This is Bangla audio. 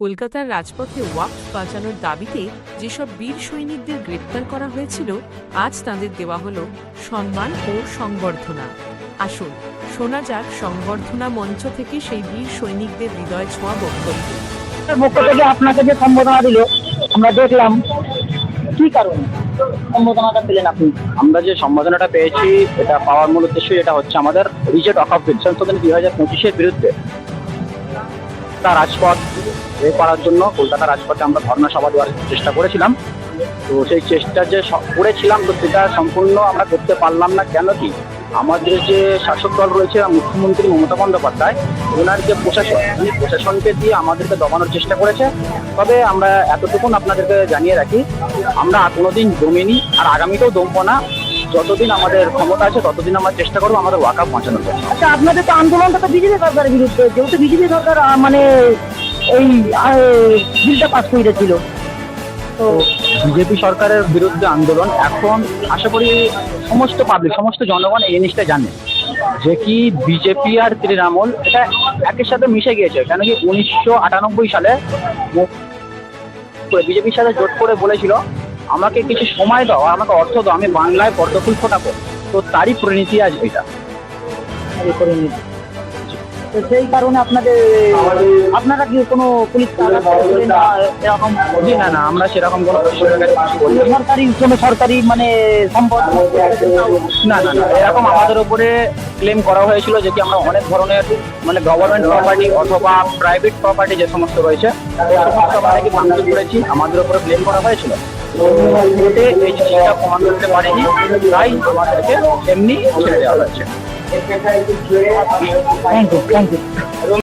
কলকাতার রাজপথে ওয়াকফ বাঁচানোর দাবিতে যেসব বীর সৈনিকদের গ্রেপ্তার করা হয়েছিল আজ তাদের দেওয়া হলো সম্মান ও সংবর্ধনা। আসুন শোনা যাক সংবর্ধনা মঞ্চ থেকে সেই বীর সৈনিকদের হৃদয় ছোঁয়া বক্তব্য। পক্ষ থেকে আপনাকে যে সম্বোধনা দিল আমরা দেখলাম কি কারণে সম্বোধনাটা পেলেন আপনি? আমরা যে সম্বোধনাটা পেয়েছি এটা পাওয়ার মূল উদ্দেশ্য এটা হচ্ছে আমাদের রিজেক্ট অফ সংশোধন দুই হাজার পঁচিশের বিরুদ্ধে। তা রাজপথ এ করার জন্য, কলকাতা রাজপথে আমরা ধর্ণা সভা দেওয়ার চেষ্টা করেছিলাম। তো সেই চেষ্টা যে করেছিলাম, তো সেটা সম্পূর্ণ আমরা করতে পারলাম না। কেন কি? আমাদের যে শাসক দল রয়েছে, মুখ্যমন্ত্রী মমতা বন্দ্যোপাধ্যায়, ওনার যে প্রশাসন, উনি প্রশাসনকে দিয়ে আমাদেরকে দমানোর চেষ্টা করেছে। তবে আমরা এতটুকুন আপনাদেরকে জানিয়ে রাখি, আমরা কোনোদিন দমিনি, আর আগামীতেও দমবো না। যতদিন আমাদের ক্ষমতা আছে ততদিন আমরা চেষ্টা করব আমাদের ওয়াকা পৌঁছানোর জন্য। আচ্ছা আপনাদের তো আন্দোলনটা তো বিজেপি সরকারের বিরুদ্ধে যেহেতু বিজেপি সরকার মানে এই বিলটা পাস করেছিল। তো বিজেপি সরকারের বিরুদ্ধে আন্দোলন এখন আশা করি সমস্ত পাবলিক সমস্ত জনগণ এই জিনিসটা জানে যে কি বিজেপি আর তৃণমূল এটা একের সাথে মিশে গিয়েছে। কেন কি উনিশশো আটানব্বই সালে বিজেপির সাথে জোট করে বলেছিল আমাকে কিছু সময় দাও আমাকে অর্থ দাও আমি বাংলায় পদ্মফুল ফোটাবো। তো তারই পরিণতি আজ এটা। তো সেই কারণে আপনাদের আপনারা কি কোনো পুলিশ এরকম? জি না না আমরা সেরকম কোনো পরিষেবার কাছে কিছু বলি না। সরকারি কোনো সরকারি মানে সম্পদ? না না না এরকম আমাদের উপরে ক্লেম করা হয়েছিল যে কি আমরা অনেক ধরনের মানে গভর্নমেন্ট প্রপার্টি অথবা প্রাইভেট প্রপার্টি যে সমস্ত রয়েছে এই সমস্ত আমরা নাকি ভাঙচুর করেছি। আমাদের উপরে ক্লেম করা হয়েছিল। কোর্টে এই জিনিসটা প্রমাণ করতে পারেনি। তাই আমাদেরকে এমনি ছেড়ে দেওয়া হয়েছে। Thank you thank you